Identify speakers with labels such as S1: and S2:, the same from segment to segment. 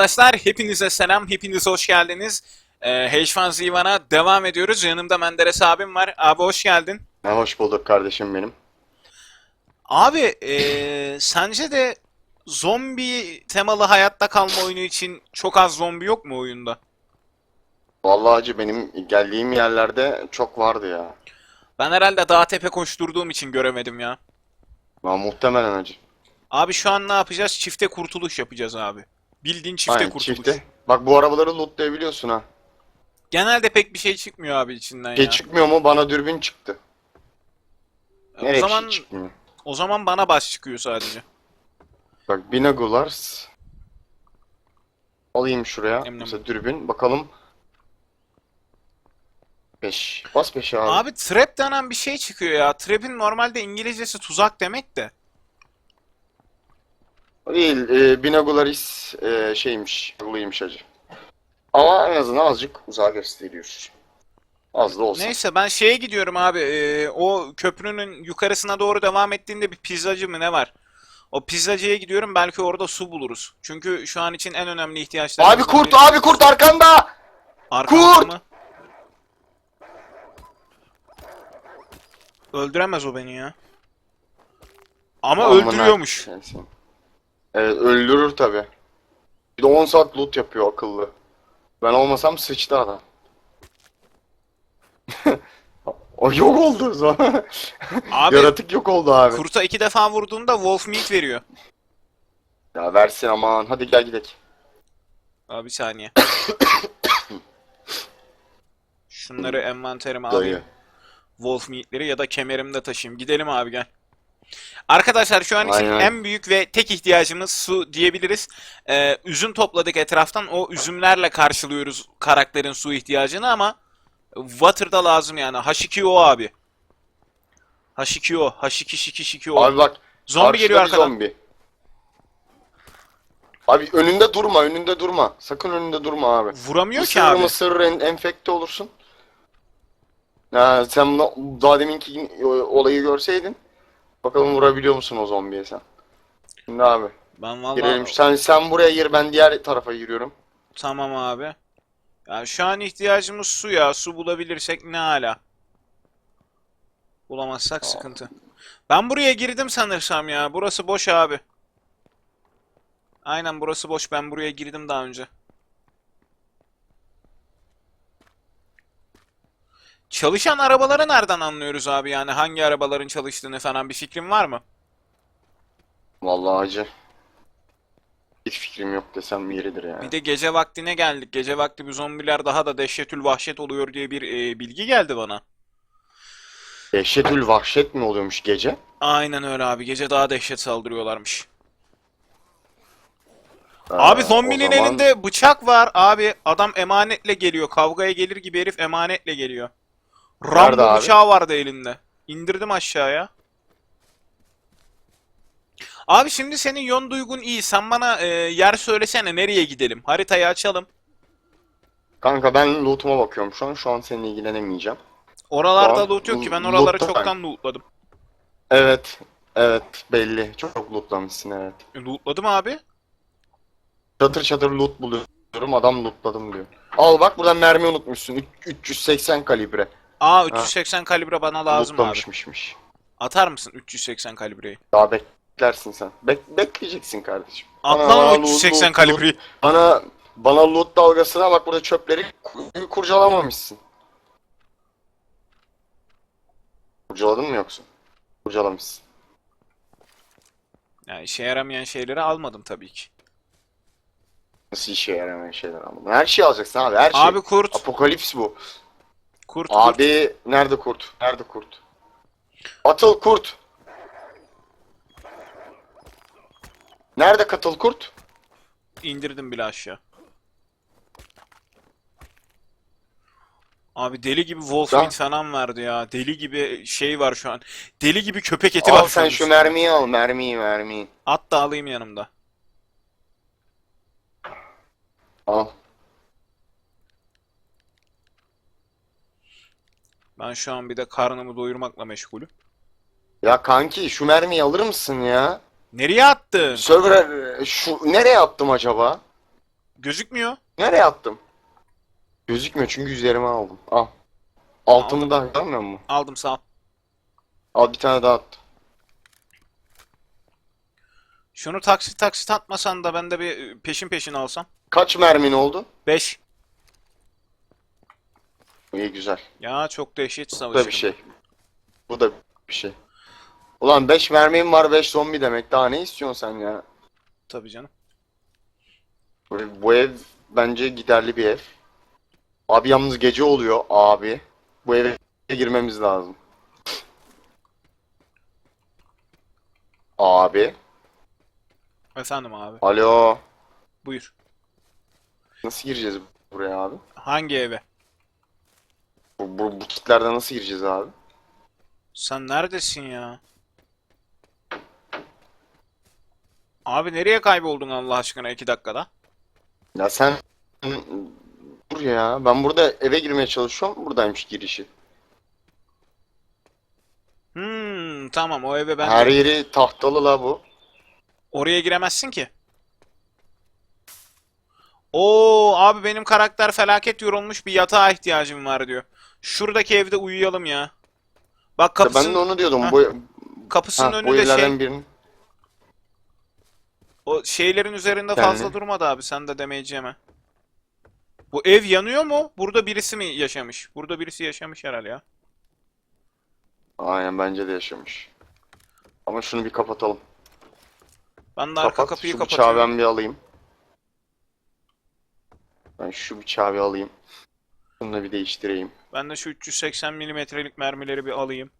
S1: Arkadaşlar hepinize selam, hepiniz hoş geldiniz. Ee, Heşvan Zivan'a devam ediyoruz. Yanımda Menderes abim var. Abi hoş geldin.
S2: Ha, hoş bulduk kardeşim benim.
S1: Abi ee, sence de zombi temalı hayatta kalma oyunu için çok az zombi yok mu oyunda?
S2: Vallahi hacı benim geldiğim yerlerde çok vardı ya.
S1: Ben herhalde dağ tepe koşturduğum için göremedim ya.
S2: Ha, muhtemelen hacı.
S1: Abi şu an ne yapacağız? Çifte kurtuluş yapacağız abi. Bildiğin çifte
S2: Aynen
S1: kurtuluş.
S2: çifte. Bak bu arabaları lootlayabiliyorsun ha.
S1: Genelde pek bir şey çıkmıyor abi içinden ya.
S2: Geç çıkmıyor mu? Bana dürbün çıktı.
S1: o
S2: Nereye
S1: zaman
S2: çıkmıyor?
S1: o zaman bana baş çıkıyor sadece.
S2: Bak binagulars. Alayım şuraya.
S1: Emniyem.
S2: Mesela dürbün. Bakalım. 5. Bas 5'e abi.
S1: Abi trap denen bir şey çıkıyor ya. Trap'in normalde İngilizcesi tuzak demek de.
S2: Değil. E, binagularis e, şeymiş. Buluymuş hacı. Ama en azından azıcık uzağa gösteriyor. Az da olsa.
S1: Neyse ben şeye gidiyorum abi. Ee, o köprünün yukarısına doğru devam ettiğinde bir pizzacı mı ne var? O pizzacıya gidiyorum belki orada su buluruz. Çünkü şu an için en önemli ihtiyaçlarımız
S2: Abi kurt, abi kurt arkanda!
S1: Arkamda
S2: kurt!
S1: mı? Öldüremez o beni ya. Ama
S2: Amına
S1: öldürüyormuş.
S2: sensin. Evet öldürür tabi. Bir de 10 saat loot yapıyor akıllı. Ben olmasam sıçtı adam. o yok oldu sonra.
S1: Abi
S2: Yaratık yok oldu abi.
S1: kurta iki defa vurduğunda wolf meat veriyor.
S2: Ya versin aman hadi gel gidelim.
S1: Abi bir saniye. Şunları envanterime
S2: Dayı.
S1: alayım. Wolf meatleri ya da kemerimde taşıyayım. Gidelim abi gel. Arkadaşlar şu an için
S2: Aynen.
S1: en büyük ve tek ihtiyacımız su diyebiliriz. Ee, üzüm topladık etraftan. O üzümlerle karşılıyoruz karakterin su ihtiyacını ama water da lazım yani. H2O abi. H2O. H2
S2: Abi bak.
S1: Zombi
S2: karşıda
S1: geliyor
S2: bir
S1: arkadan.
S2: Zombi. Abi önünde durma, önünde durma. Sakın önünde durma abi.
S1: Vuramıyor ki abi.
S2: mısır en- enfekte olursun. Ha, sen bunu- daha deminki olayı görseydin. Bakalım vurabiliyor musun o zombiye sen. Şimdi abi
S1: Ben
S2: girelim.
S1: vallahi
S2: Sen sen buraya gir ben diğer tarafa giriyorum.
S1: Tamam abi. Ya şu an ihtiyacımız su ya. Su bulabilirsek ne hala. Bulamazsak sıkıntı. Ben buraya girdim sanırsam ya. Burası boş abi. Aynen burası boş. Ben buraya girdim daha önce. Çalışan arabaları nereden anlıyoruz abi yani? Hangi arabaların çalıştığını falan bir fikrin var mı?
S2: Vallahi hacı. Hiç fikrim yok desem yeridir yani.
S1: Bir de gece vaktine geldik. Gece vakti bu zombiler daha da dehşetül vahşet oluyor diye bir e, bilgi geldi bana.
S2: Dehşetül vahşet mi oluyormuş gece?
S1: Aynen öyle abi. Gece daha dehşet saldırıyorlarmış.
S2: Ee,
S1: Abi zombinin
S2: zaman-
S1: elinde bıçak var abi. Adam emanetle geliyor. Kavgaya gelir gibi herif emanetle geliyor.
S2: Nerede
S1: Rambo
S2: abi?
S1: bıçağı vardı elinde. İndirdim aşağıya. Abi şimdi senin yön duygun iyi. Sen bana e, yer söylesene nereye gidelim? Haritayı açalım.
S2: Kanka ben loot'uma bakıyorum şu an. Şu an seninle ilgilenemeyeceğim.
S1: Oralarda
S2: Tamam.
S1: loot yok ki. Ben oraları
S2: da-
S1: çoktan lootladım.
S2: Evet. Evet belli. Çok lootlamışsın evet.
S1: E, Lootladım abi.
S2: Çatır çatır loot buluyorum. Adam lootladım diyor. Al bak buradan mermi unutmuşsun. Üç- 380 kalibre.
S1: Aa 380 kalibre bana lazım abi. Atar mısın 380 kalibreyi?
S2: Daha beklersin sen. Bek bekleyeceksin kardeşim.
S1: At
S2: Bana-
S1: lan
S2: bana
S1: o
S2: loot-
S1: 380
S2: loot-
S1: kalibreyi.
S2: Bana bana loot dalgasına bak burada çöpleri kur- kurcalamamışsın. Kurcaladın mı yoksa? Kurcalamışsın.
S1: Yani işe yaramayan şeyleri almadım tabii ki.
S2: Nasıl işe yaramayan şeyler almadın? Her şeyi alacaksın abi her şey.
S1: Abi kurt,
S2: Apokalips bu.
S1: Kurt, kurt.
S2: Abi nerede kurt? Nerede kurt? Atıl kurt. Nerede katıl kurt?
S1: indirdim bile aşağı. Abi deli gibi wolf falan verdi ya. Deli gibi şey var şu an. Deli gibi köpek eti
S2: Al
S1: var şu
S2: sen şu mermiyi al mermiyi mermiyi.
S1: At da alayım yanımda.
S2: Al.
S1: Ben şu an bir de karnımı doyurmakla meşgulüm.
S2: Ya kanki şu mermiyi alır mısın ya?
S1: Nereye attın?
S2: Server şu nereye attım acaba?
S1: Gözükmüyor.
S2: Nereye attım? Gözükmüyor çünkü üzerime aldım. Al. Altımı da görmüyor musun?
S1: Aldım sağ ol.
S2: Al bir tane daha attım.
S1: Şunu taksit taksit atmasan da ben de bir e, peşin peşin alsam.
S2: Kaç mermin oldu?
S1: 5.
S2: İyi güzel.
S1: Ya çok dehşet
S2: Bu da bir şey. Bu da bir şey. Ulan 5 mermim var 5 zombi demek. Daha ne istiyorsun sen ya?
S1: Tabii canım.
S2: Bu, bu ev bence giderli bir ev. Abi yalnız gece oluyor abi. Bu eve girmemiz lazım. Abi.
S1: Efendim abi.
S2: Alo.
S1: Buyur.
S2: Nasıl gireceğiz buraya abi?
S1: Hangi eve?
S2: Bu, bu, bu kitlerde nasıl gireceğiz abi?
S1: Sen neredesin ya? Abi nereye kayboldun Allah aşkına 2 dakikada?
S2: Ya sen dur ya. Ben burada eve girmeye çalışıyorum. Buradaymış girişi.
S1: Hmm, tamam o eve ben
S2: Her
S1: de-
S2: yeri tahtalı la bu.
S1: Oraya giremezsin ki. Oo abi benim karakter felaket yorulmuş bir yatağa ihtiyacım var diyor. Şuradaki evde uyuyalım ya. Bak
S2: Ya ben de
S1: kapısının,
S2: onu diyordum. Bu,
S1: kapısının
S2: ha,
S1: önünde şey,
S2: birinin.
S1: o şeylerin üzerinde
S2: Yani.
S1: fazla durmadı abi sen de demeyeceğime. Bu ev yanıyor mu? Burada birisi mi yaşamış? Burada birisi yaşamış herhalde ya.
S2: Aynen bence de yaşamış. Ama şunu bir kapatalım.
S1: Ben de arka
S2: Kapat.
S1: kapıyı
S2: Şu bıçağı
S1: kapatıyorum.
S2: ben bir alayım. Ben şu bıçağı bir alayım. Bunu da bir değiştireyim.
S1: Ben de şu 380 milimetrelik mermileri bir alayım.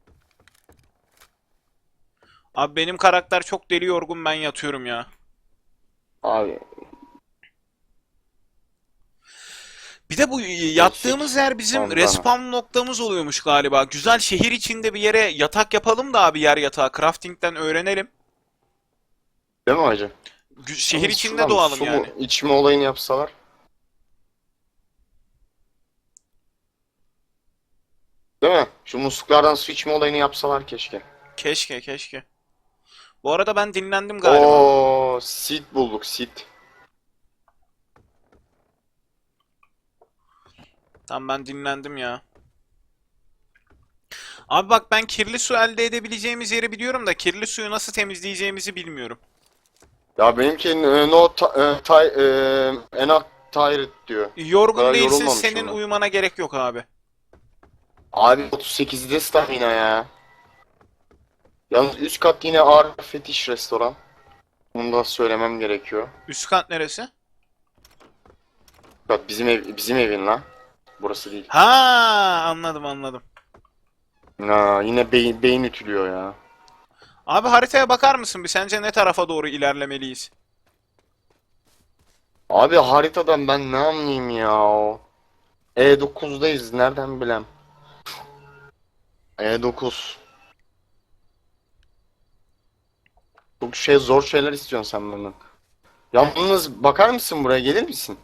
S1: Abi benim karakter çok deli yorgun ben yatıyorum ya.
S2: Abi
S1: Bir de bu yattığımız yer bizim
S2: Ondan.
S1: respawn noktamız oluyormuş galiba. Güzel şehir içinde bir yere yatak yapalım da abi yer yatağı. Crafting'den öğrenelim.
S2: değil mi hacı?
S1: Şehir
S2: Yalnız
S1: içinde
S2: şuradan
S1: doğalım yani.
S2: içme olayını yapsalar. Değil mi? Şu musluklardan su içme olayını yapsalar keşke.
S1: Keşke keşke. Bu arada ben dinlendim galiba.
S2: Oo, seed bulduk seed.
S1: Tamam ben dinlendim ya. Abi bak ben kirli su elde edebileceğimiz yeri biliyorum da kirli suyu nasıl temizleyeceğimizi bilmiyorum.
S2: Ya benimki e, no ta, e, e, tired diyor.
S1: Yorgun
S2: kadar
S1: değilsin senin uyumana gerek yok abi.
S2: Abi 38'de stamina ya. Yalnız üst kat yine ağır fetiş restoran. Bunu da söylemem gerekiyor.
S1: Üst kat neresi?
S2: Bak bizim ev bizim evin lan. Burası değil.
S1: Ha anladım anladım.
S2: Na, yine beyin, beyin ütülüyor ya.
S1: Abi haritaya bakar mısın bir sence ne tarafa doğru ilerlemeliyiz?
S2: Abi haritadan ben ne anlayayım ya? E9'dayız nereden bilem? E9. Çok şey zor şeyler istiyorsun sen benden. Yalnız bakar mısın buraya gelir misin?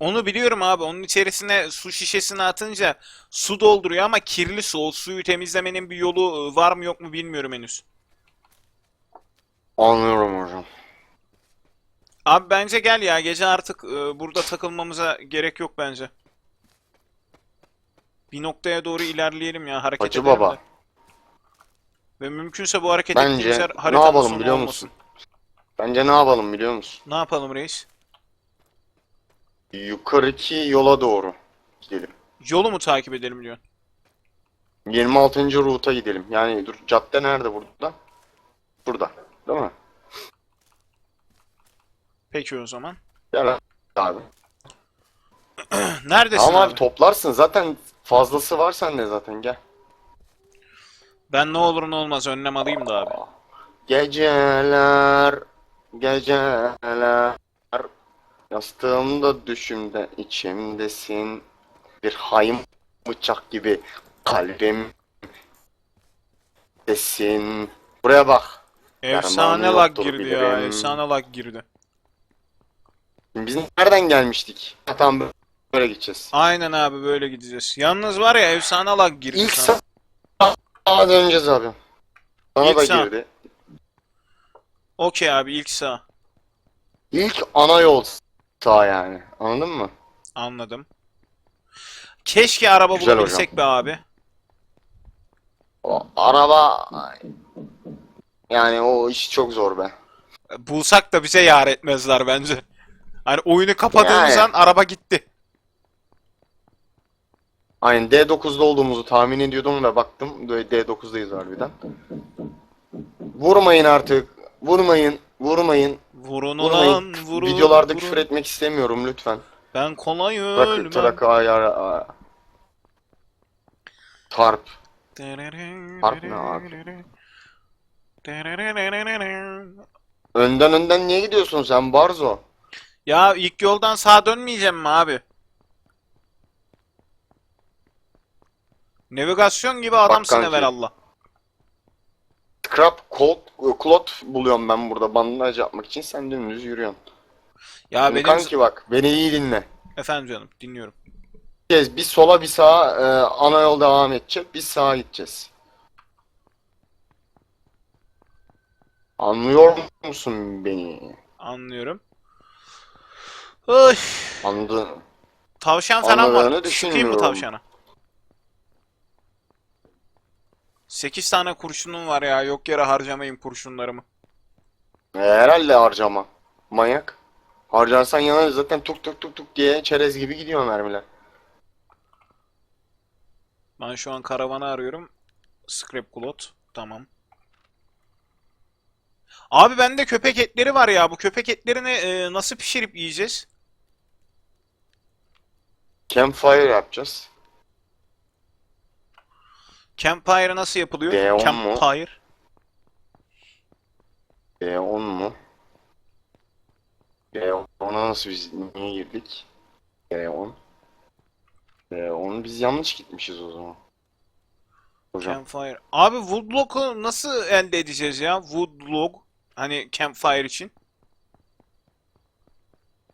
S1: Onu biliyorum abi. Onun içerisine su şişesini atınca su dolduruyor ama kirli su. O suyu temizlemenin bir yolu e, var mı yok mu bilmiyorum henüz.
S2: Anlıyorum hocam.
S1: Abi bence gel ya. Gece artık e, burada takılmamıza gerek yok bence. Bir noktaya doğru ilerleyelim ya. Hareket
S2: Hacı
S1: edelim
S2: baba.
S1: de. Ve mümkünse bu hareket
S2: Bence
S1: ettiğimiz
S2: ne
S1: haritanın
S2: yapalım
S1: sonu
S2: biliyor
S1: olmasın.
S2: musun? Bence ne yapalım biliyor musun?
S1: Ne yapalım reis?
S2: Yukarıki yola doğru gidelim.
S1: Yolu mu takip edelim diyorsun?
S2: 26. ruta gidelim. Yani dur cadde nerede burada? Burada. Değil mi?
S1: Peki o zaman.
S2: Gel abi.
S1: Neredesin
S2: Tamam
S1: abi?
S2: abi toplarsın. Zaten fazlası var sende zaten gel.
S1: Ben ne olur ne olmaz önlem alayım da abi.
S2: Geceler, geceler. Yastığımda düşümde içimdesin. Bir hayım bıçak gibi kalbim desin. Buraya bak.
S1: Efsane
S2: Dermanı
S1: lag
S2: yoktur
S1: girdi ya.
S2: bilirim.
S1: Efsane lag girdi.
S2: Biz nereden gelmiştik? Ha, Tamam böyle gideceğiz.
S1: Aynen abi böyle gideceğiz. Yalnız var ya efsane lag girdi
S2: İlk
S1: sana.
S2: sağa döneceğiz abi. Sana
S1: İlk
S2: da
S1: sağ.
S2: girdi.
S1: Okey abi ilk sağ.
S2: İlk ana yol sağ yani. Anladın mı?
S1: Anladım. Keşke araba
S2: Güzel
S1: bulabilsek be abi.
S2: O araba yani o iş çok zor be.
S1: Bulsak da bize yar etmezler bence. Hani oyunu kapadığımız
S2: Yani.
S1: an araba gitti.
S2: Aynen D9'da olduğumuzu tahmin ediyordum ve baktım D9'dayız harbiden. Vurmayın artık. Vurmayın. Vurmayın.
S1: Vurun
S2: Vurmayın.
S1: ulan vurun.
S2: Videolarda
S1: vurun.
S2: küfür etmek istemiyorum lütfen.
S1: Ben kolay ölmem.
S2: trak ayar. Tarp. Harp ne abi? Önden önden niye gidiyorsun sen Barzo?
S1: Ya ilk yoldan sağa dönmeyeceğim mi abi? Navigasyon gibi adamsın
S2: kanki.
S1: evelallah.
S2: Scrap cloth buluyorum ben burada bandaj yapmak için sen dümdüz yürüyorsun.
S1: Ya
S2: Şimdi
S1: benim...
S2: Kanki bak beni iyi dinle.
S1: Efendim canım dinliyorum.
S2: Gideceğiz. Bir sola bir sağa e, ana yol devam edecek. Biz sağa gideceğiz. Anlıyor musun beni?
S1: Anlıyorum. Oy.
S2: Anladın.
S1: Tavşan falan var. Sıkayım mı tavşana? 8 tane kurşunum var ya. Yok yere harcamayayım kurşunlarımı.
S2: E, herhalde harcama. Manyak. Harcarsan yanarız zaten tuk tuk tuk tuk diye çerez gibi gidiyor mermiler.
S1: Ben şu an karavanı arıyorum. Scrap Cloth. Tamam. Abi bende köpek etleri var ya. Bu köpek etlerini e, nasıl pişirip yiyeceğiz?
S2: Campfire yapacağız.
S1: Campfire nasıl yapılıyor?
S2: D10 mu?
S1: Campfire.
S2: E10 mu? E10'a nasıl biz niye girdik? E10. E10 biz yanlış gitmişiz o zaman. Hocam.
S1: Campfire. Abi Woodlock'u nasıl elde edeceğiz ya? Woodlock. Hani campfire için.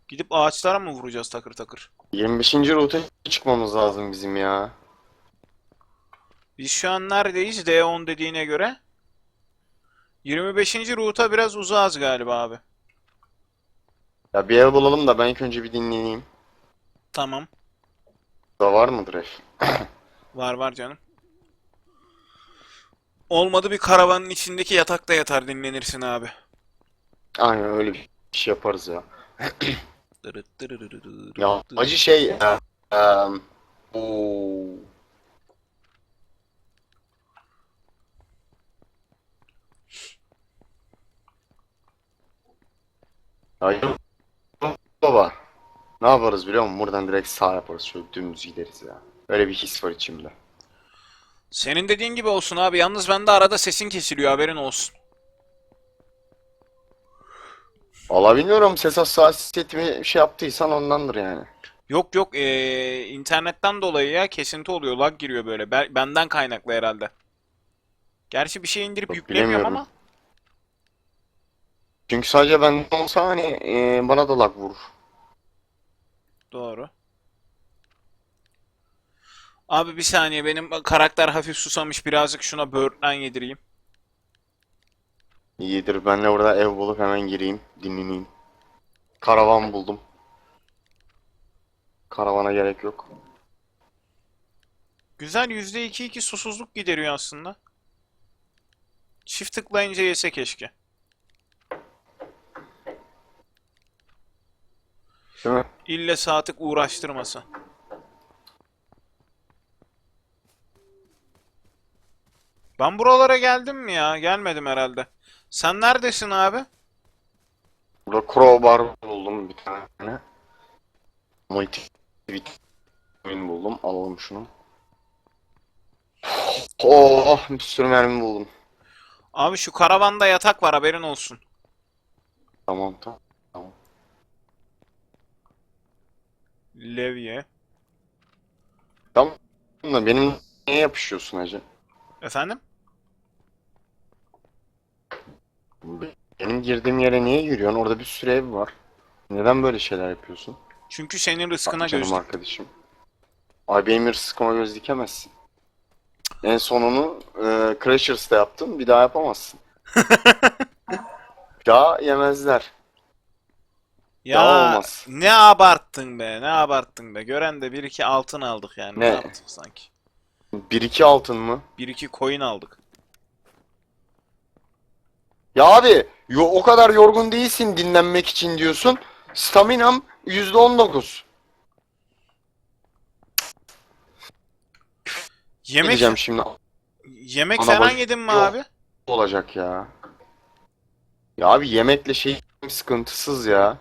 S1: Gidip ağaçlara mı vuracağız takır takır?
S2: 25. rota çıkmamız lazım bizim ya.
S1: Biz şu an neredeyiz? D10 dediğine göre. 25. ruta biraz uzağız galiba abi.
S2: Ya bir ev bulalım da ben ilk önce bir dinleneyim.
S1: Tamam.
S2: Da var mıdır ev?
S1: Var var canım. Olmadı bir karavanın içindeki yatakta yatar dinlenirsin abi.
S2: Aynen öyle bir şey yaparız ya. Ya acı şey e, e, bu Ya yok baba. Ne yaparız biliyor musun? Buradan direkt sağ yaparız. Şöyle dümdüz gideriz ya. Öyle bir his var içimde.
S1: Senin dediğin gibi olsun abi. Yalnız bende arada sesin kesiliyor haberin olsun.
S2: Valla bilmiyorum ses hassasiyetimi şey yaptıysan ondandır yani.
S1: Yok yok ee, internetten dolayı ya kesinti oluyor lag giriyor böyle Be- benden kaynaklı herhalde. Gerçi bir şey indirip
S2: Yok,
S1: yüklemiyorum
S2: bilemiyorum.
S1: ama
S2: Çünkü sadece ben olsa hani e, bana da lag vurur.
S1: doğru. Abi bir saniye benim karakter hafif susamış birazcık şuna böğürtlen yedireyim.
S2: İyidir ben de burada ev bulup hemen gireyim dinleneyim. Karavan buldum. Karavana gerek yok.
S1: Güzel %2-2 susuzluk gideriyor aslında. Çift tıklayınca yese keşke.
S2: Değil mi?
S1: İlle saatlik uğraştırmasa. Ben buralara geldim mi ya? Gelmedim herhalde. Sen neredesin abi?
S2: Burada crowbar buldum bir tane. Multi vitamin buldum. Alalım şunu. Oh bir sürü mermi buldum.
S1: Abi şu karavanda yatak var haberin olsun.
S2: Tamam tamam.
S1: Levye.
S2: Tamam da benim niye yapışıyorsun hacı?
S1: Efendim?
S2: Benim girdiğim yere niye yürüyorsun? Orada bir sürü ev var. Neden böyle şeyler yapıyorsun?
S1: Çünkü senin rızkına
S2: Bak canım
S1: göz
S2: arkadaşım. Ay benim rızkıma göz dikemezsin. En sonunu e, Crashers'ta yaptın. Bir daha yapamazsın. daha yemezler.
S1: Ya
S2: Daha olmaz.
S1: ne abarttın be, ne abarttın be. Gören de 1-2 altın aldık yani. Ne,
S2: Ne?
S1: yaptık sanki?
S2: 1-2 altın mı?
S1: 1-2 coin aldık.
S2: Ya abi yo, o kadar yorgun değilsin dinlenmek için diyorsun. Staminam %19.
S1: Yemek
S2: Gideceğim şimdi.
S1: yemek
S2: Ana
S1: falan
S2: bak-
S1: yedin mi
S2: Yok.
S1: abi?
S2: olacak ya. Ya abi yemekle şey sıkıntısız ya.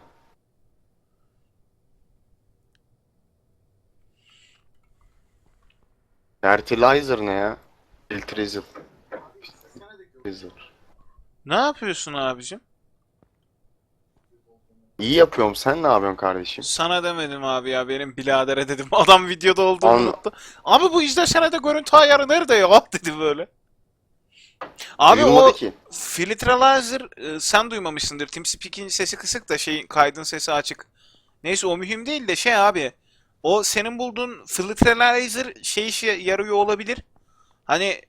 S2: Fertilizer ne ya? Filtrizer. Filtrizer.
S1: Ne yapıyorsun abicim?
S2: İyi yapıyorum. Sen ne yapıyorsun kardeşim?
S1: Sana demedim abi ya benim biladere dedim. Adam videoda olduğunu
S2: An-
S1: unuttu. Abi bu izlesene de görüntü ayarı nerede ya dedi böyle. Abi
S2: Duyulmadı
S1: o
S2: ki.
S1: filtralizer e, sen duymamışsındır. TeamSpeak'in sesi kısık da şeyin kaydın sesi açık. Neyse o mühim değil de şey abi. O senin bulduğun filtralizer şey işe yarıyor olabilir. Hani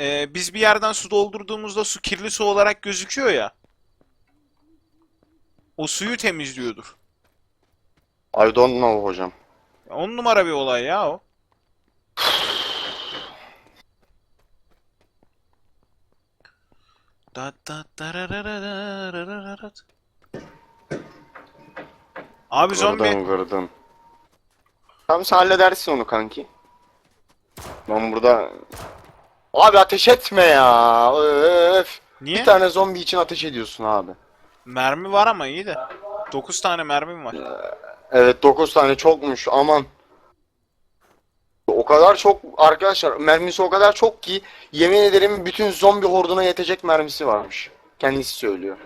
S1: e, biz bir yerden su doldurduğumuzda su kirli su olarak gözüküyor ya. O suyu temizliyordur.
S2: I don't know hocam.
S1: On numara bir olay ya o. Da da darararararararat. Abi zombi
S2: Gırdın gırdın. Tamam sen halledersin onu kanki. Ben burada... Abi ateş etme ya. Öf.
S1: niye?
S2: Bir tane zombi için ateş ediyorsun abi.
S1: Mermi var ama iyi de. 9 tane mermim var.
S2: Evet 9 tane çokmuş aman. O kadar çok arkadaşlar mermisi o kadar çok ki yemin ederim bütün zombi horduna yetecek mermisi varmış. Kendisi söylüyor.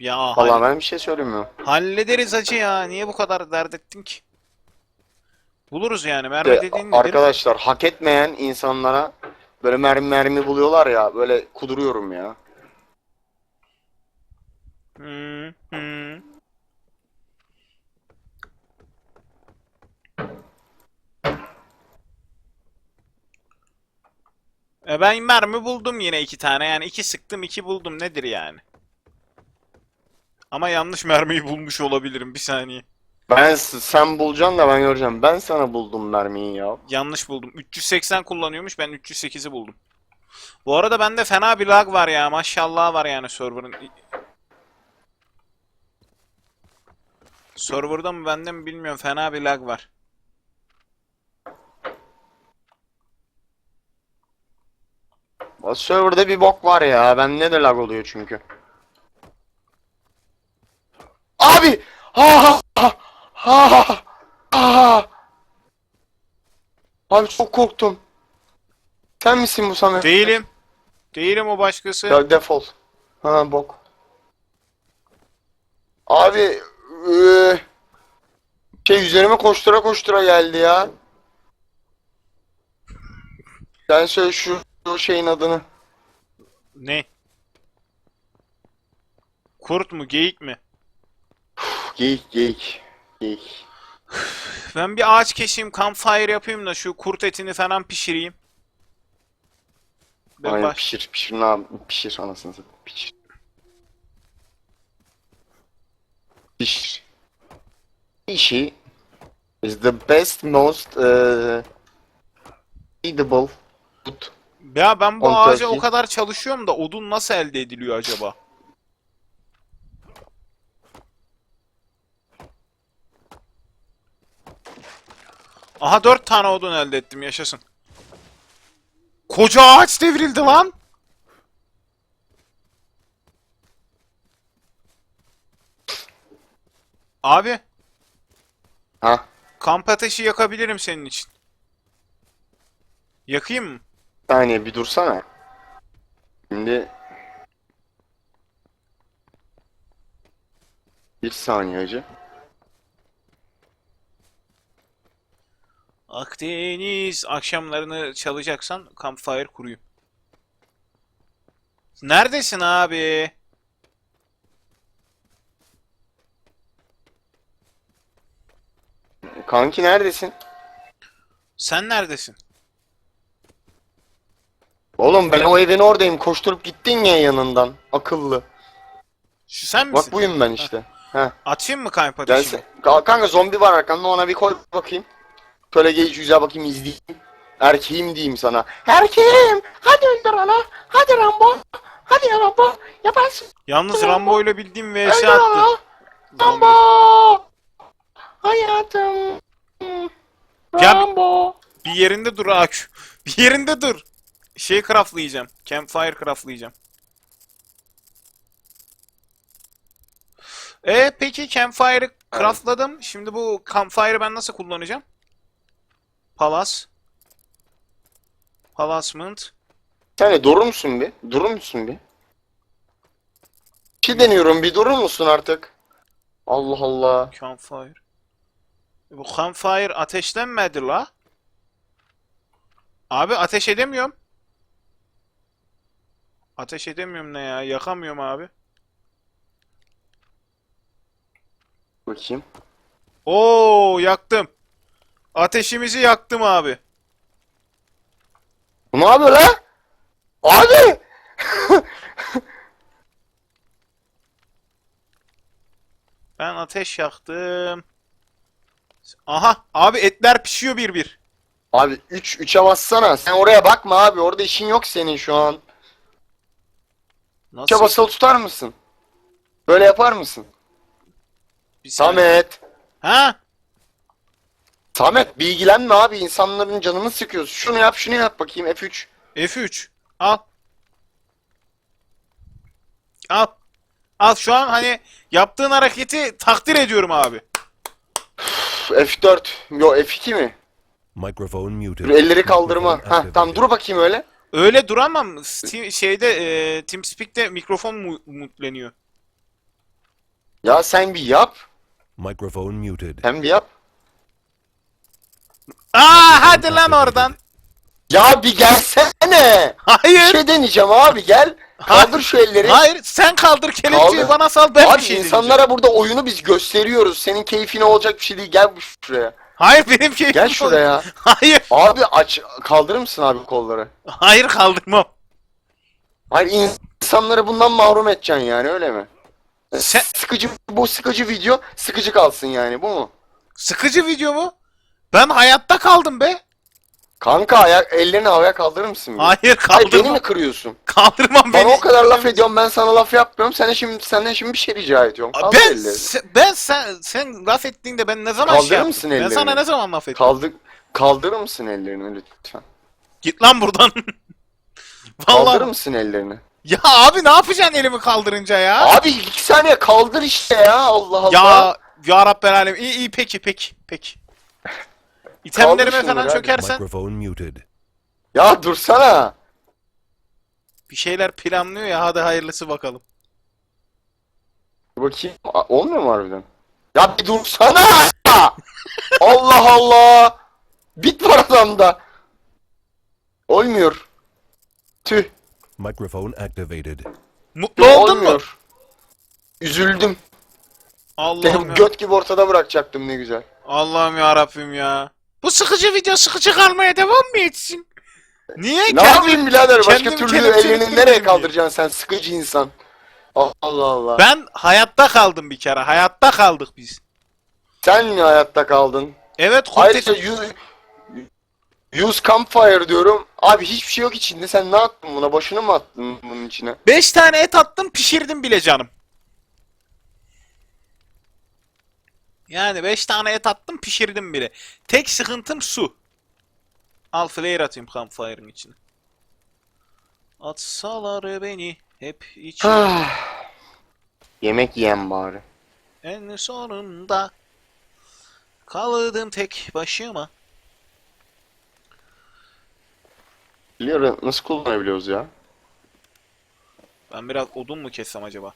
S1: Ya
S2: Vallahi ben bir şey söylemiyorum.
S1: hallederiz acı ya. Niye bu kadar dert ettin ki? Buluruz yani. Mermi
S2: De,
S1: dediğin nedir?
S2: arkadaşlar hak etmeyen insanlara böyle mermi mermi buluyorlar ya böyle kuduruyorum ya.
S1: Hı, hı. E ben mermi buldum yine iki tane. Yani iki sıktım iki buldum. Nedir yani? Ama yanlış mermiyi bulmuş olabilirim. Bir saniye.
S2: Ben sen bulacaksın da ben göreceğim. Ben sana buldum mermiyi ya.
S1: Yanlış buldum. 380 kullanıyormuş. Ben 308'i buldum. Bu arada bende fena bir lag var ya. Maşallah var yani server'ın. Server'da mı bende mi bilmiyorum. Fena bir lag var.
S2: O serverda bir bok var ya. Ben ne de lag oluyor çünkü. Abi! Ha ha ha ha Abi çok korktum. Sen misin bu Samet?
S1: Değilim. Değilim o başkası.
S2: Ya defol. Ha bok. Abi eee, şey üzerime koştura koştura geldi ya. Sen söyle şu, şu şeyin adını.
S1: Ne? Kurt mu, geyik mi?
S2: Geyik geyik.
S1: Ben bir ağaç keseyim, campfire yapayım da şu kurt etini falan pişireyim. Ben
S2: Aynen
S1: baş-
S2: pişir pişir ne yap- pişir anasını satayım pişir. Pişir. Pişi is the best most uh, eatable food.
S1: Ya ben bu
S2: On
S1: ağaca o kadar çalışıyorum da odun nasıl elde ediliyor acaba? Aha dört tane odun elde ettim yaşasın. Koca ağaç devrildi lan. Abi
S2: Ha
S1: kamp ateşi yakabilirim senin için. Yakayım mı?
S2: saniye bir dursana. Şimdi bir saniye hacı.
S1: Akdeniz akşamlarını çalacaksan campfire kurayım. Neredesin abi?
S2: Kanki neredesin?
S1: Sen neredesin?
S2: Oğlum ben o evin oradayım. Koşturup gittin ya yanından. Akıllı.
S1: Şu sen misin?
S2: Bak buyum ben işte. Heh.
S1: Atayım mı
S2: Gel
S1: ateşimi?
S2: Ka- Kanka zombi var arkanda ona bir koy bakayım. Şöyle geç güzel bakayım izleyeyim. Erkeğim diyeyim sana. Erkeğim! Hadi öldür onu. Hadi Rambo. Hadi ya Rambo. Yaparsın.
S1: Yalnız Rambo ile bildiğim vs
S2: Öldür
S1: attı.
S2: onu. Rambo. Hayatım.
S1: Ya-
S2: Rambo.
S1: Bir yerinde dur Akü. Bir yerinde dur. Şey craftlayacağım. Campfire craftlayacağım. E peki campfire'ı craftladım. Şimdi bu campfire'ı ben nasıl kullanacağım? Palas. Palasment.
S2: Sen de durur musun bir? Durur musun bir? Bir şey deniyorum bir durur musun artık? Allah Allah.
S1: Campfire. Bu campfire ateşlenmedi la. Abi ateş edemiyorum. Ateş edemiyorum ne ya? Yakamıyorum abi.
S2: Bakayım.
S1: Oo yaktım. Ateşimizi yaktım abi.
S2: Ne yapıyor lan? Abi!
S1: Ben ateş yaktım. Aha abi etler pişiyor bir bir.
S2: Abi 3 3'e bassana. Sen oraya bakma abi. Orada işin yok senin şu an. 3'e
S1: Nasıl?
S2: basılı tutar mısın? Böyle yapar mısın?
S1: Bir saniye.
S2: Samet.
S1: Ha?
S2: Samet bilgilenme abi. İnsanların canını sıkıyorsun. Şunu yap şunu yap bakayım F3.
S1: F3. Al. Al. Al şu an hani yaptığın hareketi takdir ediyorum abi.
S2: Üf, F4. Yo F2 mi?
S3: Microphone muted.
S2: Dur, elleri kaldırma.
S3: Microphone
S2: Ha tamam
S3: activated.
S2: dur bakayım öyle.
S1: Öyle duramam. Steam- şeyde e, TeamSpeak'te mikrofon mu mutleniyor.
S2: Ya sen bir yap.
S3: Microphone muted.
S2: Sen bir yap.
S1: Aa hadi lan oradan.
S2: Ya bir gelsene. Bir
S1: Hayır.
S2: şey deneyeceğim abi gel. Kaldır şu elleri.
S1: Hayır sen kaldır kelepçeyi
S2: Kaldır.
S1: bana sal ben
S2: Abi
S1: bir şey
S2: insanlara
S1: diyeceğim.
S2: burada oyunu biz gösteriyoruz. Senin keyfine olacak bir şey değil. Gel bu şuraya.
S1: Hayır benim keyfim
S2: Gel şuraya.
S1: Hayır.
S2: Abi aç kaldırır mısın abi kolları?
S1: Hayır kaldırmam.
S2: Hayır insanları bundan mahrum edeceksin yani öyle mi?
S1: Sen
S2: Sıkıcı bu sıkıcı video sıkıcı kalsın yani bu mu?
S1: sıkıcı video mu? Ben hayatta kaldım be.
S2: Kanka ayak ellerini havaya kaldırır mısın? bir?
S1: Hayır
S2: Hayır beni
S1: kaldırmam.
S2: mi kırıyorsun?
S1: Kaldırmam
S2: Bana
S1: beni.
S2: o kadar laf ediyorum ben sana laf yapmıyorum. Sen şimdi senden şimdi bir şey rica ediyorum. Kaldır
S1: Ben se- ben sen sen laf ettiğinde ben ne zaman
S2: Kaldırır
S1: şey yaptım?
S2: mısın
S1: Ben
S2: ellerini?
S1: sana ne zaman laf ettim?
S2: Kaldır kaldırır mısın ellerini lütfen?
S1: Git lan buradan.
S2: Kaldırır
S1: Vallahi.
S2: mısın ellerini?
S1: Ya abi ne yapacaksın elimi kaldırınca ya?
S2: Abi iki saniye kaldır işte ya Allah Allah.
S1: Ya ya Rabbel alem. İyi iyi peki peki peki. İtemlerime falan çökersen
S3: Microphone muted.
S2: Ya dursana.
S1: bir şeyler planlıyor ya hadi hayırlısı bakalım.
S2: Dur Bakayım. A- Olmuyor mu harbiden? Ya bir dursana. Allah Allah. Bit var adamda. Olmuyor. Tüh.
S3: Microphone activated.
S1: Mutlu oldun mu?
S2: Olmuyor. Üzüldüm.
S1: Allah'ım ya.
S2: göt gibi ortada bırakacaktım ne güzel.
S1: Allah'ım ya Rabbim ya. Bu sıkıcı video sıkıcı kalmaya devam mı etsin? Niye
S2: Ne
S1: kendimi-
S2: yapayım birader? Başka türlü
S1: kelepçeleştirmeyeyim
S2: elini nereye kaldıracaksın sen? Sıkıcı insan. Allah Allah.
S1: Ben hayatta kaldım bir kere. Hayatta kaldık biz.
S2: Sen mi hayatta kaldın?
S1: Evet
S2: Ayrıca
S1: kurtet...
S2: use, use campfire diyorum. Abi hiçbir şey yok içinde. Sen ne yaptın buna? Başını mı attın bunun içine?
S1: 5 tane et attım pişirdim bile canım. Yani 5 tane et attım pişirdim bile. Tek sıkıntım su. Al flare atayım campfire'ın içine. Atsalar beni hep için
S2: Ah. Yemek yiyen bari.
S1: en sonunda kaldım tek başıma.
S2: Biliyorum nasıl kullanabiliyoruz ya?
S1: Ben biraz odun mu kessem acaba?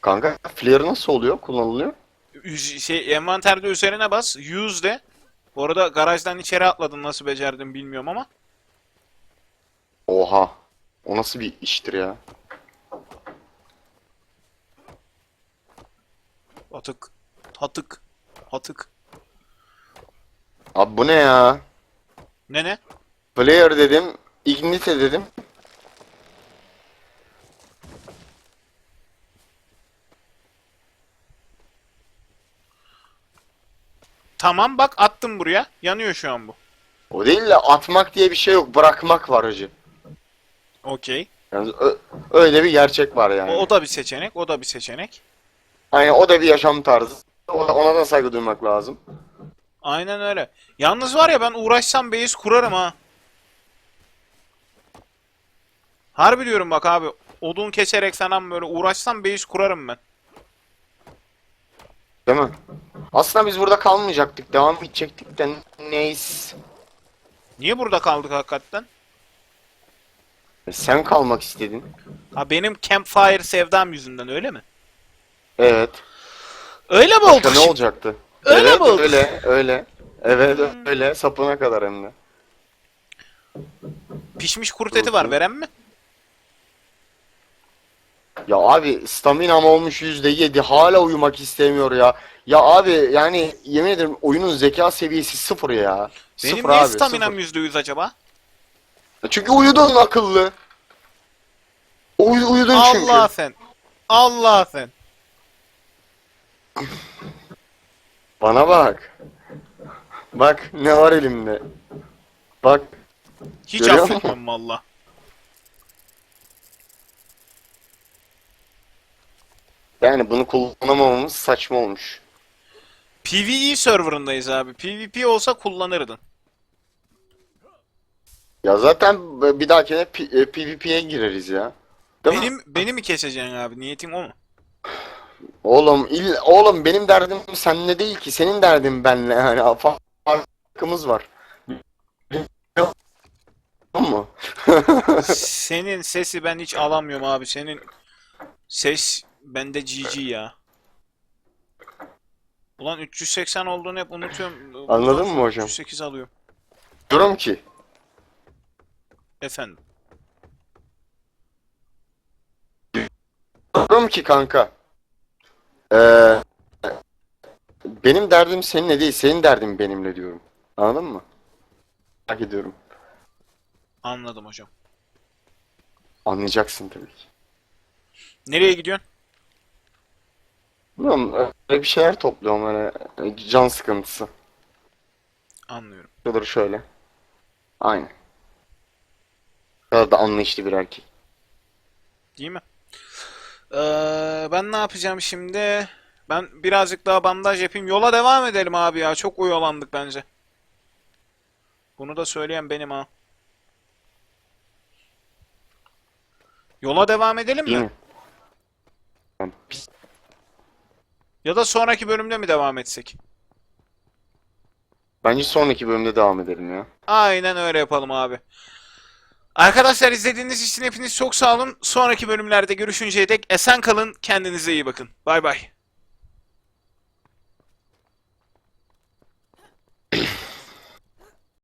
S2: Kanka flare nasıl oluyor? Kullanılıyor?
S1: Şey envanterde üzerine bas. Use de. Bu arada garajdan içeri atladım nasıl becerdim bilmiyorum ama.
S2: Oha. O nasıl bir iştir ya?
S1: Atık. Hatık. Hatık.
S2: Abi bu ne ya?
S1: Ne ne?
S2: Flare dedim. Ignite dedim.
S1: Tamam bak attım buraya. Yanıyor şu an bu.
S2: O değil de atmak diye bir şey yok. Bırakmak var hacı.
S1: Okey.
S2: Yani öyle bir gerçek var yani.
S1: O, o da bir seçenek. O da bir seçenek.
S2: Aynen o da bir yaşam tarzı. Ona da saygı duymak lazım.
S1: Aynen öyle. Yalnız var ya ben uğraşsam base kurarım ha. Harbi diyorum bak abi. Odun keserek falan böyle uğraşsam base kurarım ben.
S2: Değil mi? Aslında biz burada kalmayacaktık. Devam edecektik de neyse.
S1: Niye burada kaldık hakikaten?
S2: E, Sen kalmak istedin.
S1: Ha benim campfire sevdam yüzünden öyle mi?
S2: Evet.
S1: Öyle mi
S2: Başka
S1: oldu?
S2: ne
S1: şimdi?
S2: olacaktı?
S1: Öyle
S2: evet,
S1: mi oldu?
S2: Öyle, öyle. Evet, öyle. Sapına kadar hem de.
S1: Pişmiş kurt eti var veren mi?
S2: Ya abi staminam olmuş %7 hala uyumak istemiyor ya. Ya abi yani yemin ederim oyunun zeka seviyesi sıfır ya.
S1: Benim
S2: sıfır
S1: niye
S2: abi,
S1: staminam
S2: sıfır.
S1: %100 acaba?
S2: Çünkü uyudun akıllı. Uy- uyudun çünkü.
S1: Allah sen. Allah sen.
S2: Bana bak. Bak ne var elimde. Bak
S1: Hiç affetmem valla.
S2: Yani bunu kullanamamamız saçma olmuş.
S1: PvE serverındayız abi. PvP olsa kullanırdın.
S2: Ya zaten bir dahakine P- e, PvP'ye gireriz ya. Değil mi?
S1: Benim beni mi keseceksin abi? Niyetin o mu?
S2: Oğlum il oğlum benim derdim seninle değil ki senin derdin benle yani fa- farkımız var. Tamam mı?
S1: Senin sesi ben hiç alamıyorum abi. Senin ses bende GG ya. Ulan 380 olduğunu hep unutuyorum.
S2: Anladın mı hocam?
S1: 308 alıyorum.
S2: Diyorum ki
S1: Efendim.
S2: diyorum ki kanka. Ee, benim derdim seninle değil senin derdin benimle diyorum. Anladın mı? Merak ediyorum.
S1: Anladım hocam.
S2: Anlayacaksın tabii ki.
S1: Nereye gidiyorsun?
S2: Bilmiyorum öyle bir şeyler topluyorum hani can sıkıntısı.
S1: Anlıyorum.
S2: Şudur şöyle. Aynen. Kadar da anlayışlı bir erkek.
S1: Değil mi? Ee, ben ne yapacağım şimdi? Ben birazcık daha bandaj yapayım. Yola devam edelim abi ya. Çok oyalandık bence. Bunu da söyleyen benim ha. Yola devam edelim
S2: Değil
S1: mi?
S2: mi? Yani biz-
S1: Ya da sonraki bölümde mi devam etsek?
S2: Bence sonraki bölümde devam edelim ya.
S1: Aynen öyle yapalım abi. Arkadaşlar izlediğiniz için hepiniz çok sağ olun. Sonraki bölümlerde görüşünceye dek esen kalın. Kendinize iyi bakın. Bay bay.